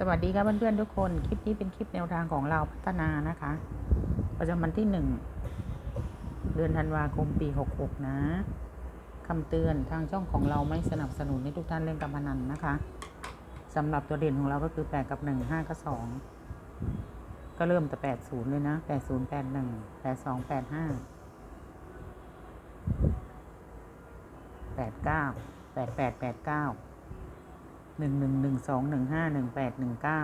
สวัสดีครับเพื่อนๆทุกคน คลิปนี้เป็นคลิปแนวทางของเราพัฒนานะคะ ประจำวันที่หนึ่งเดือนธันวาคมปีหกหกนะคำเตือนทางช่องของเราไม่สนับสนุนให้ทุกท่านเล่นการพนันนะคะสำหรับตัวเด่นของเราก็คือแปดกับหนึ่งห้ากับสองก็เริ่มแต่แปดศูนย์เลยนะแปดศูนย์แปดหนึ่งแปดสองแปดห้าแปดเก้าแปดแปดแปดเก้า หนึ่งหนึ่งหนึ่งสองหนึ่งห้าหนึ่งแปดหนึ่งเก้า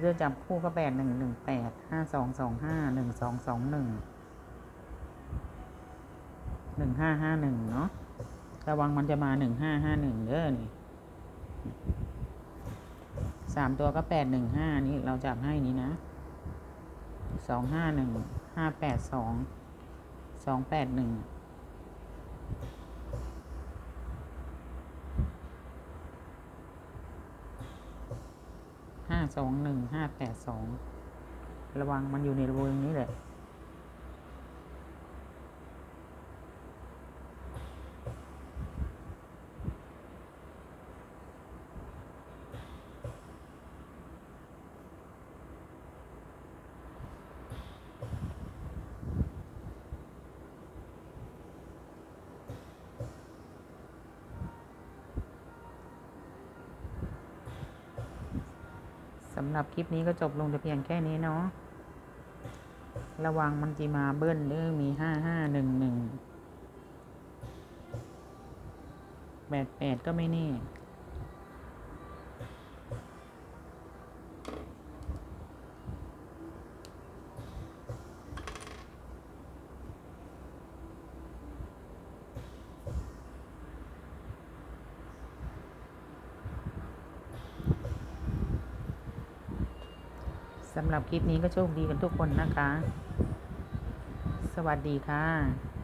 เลือกจับคู่ก็แปดหนึ่งหนึ่งแปดห้าสองสองห้าหนึ่งสองสองหนึ่งหนึ่งห้าห้าหนึ่งเนาะระวังมันจะมาหนึ่งห้าห้าหนึ่งเด้อนี่สามตัวก็แปดหนึ่งห้านี่เราจับให้นี้นะสองห้าหนึ่งห้าแปดสองสองแปดหนึ่ง ห้าสองหนึ่งห้าแปดสองระวังมันอยู่ในวงนี้แหละ สำหรับคลิปนี้ก็จบลงแต่เพียงแค่นี้เนาะ ระวังมันจีมาเบิ้ลเด้อมีห้าห้าหนึ่งหนึ่งแปดแปดก็ไม่แน่ สำหรับคลิปนี้ก็โชคดีกันทุกคนนะคะ สวัสดีค่ะ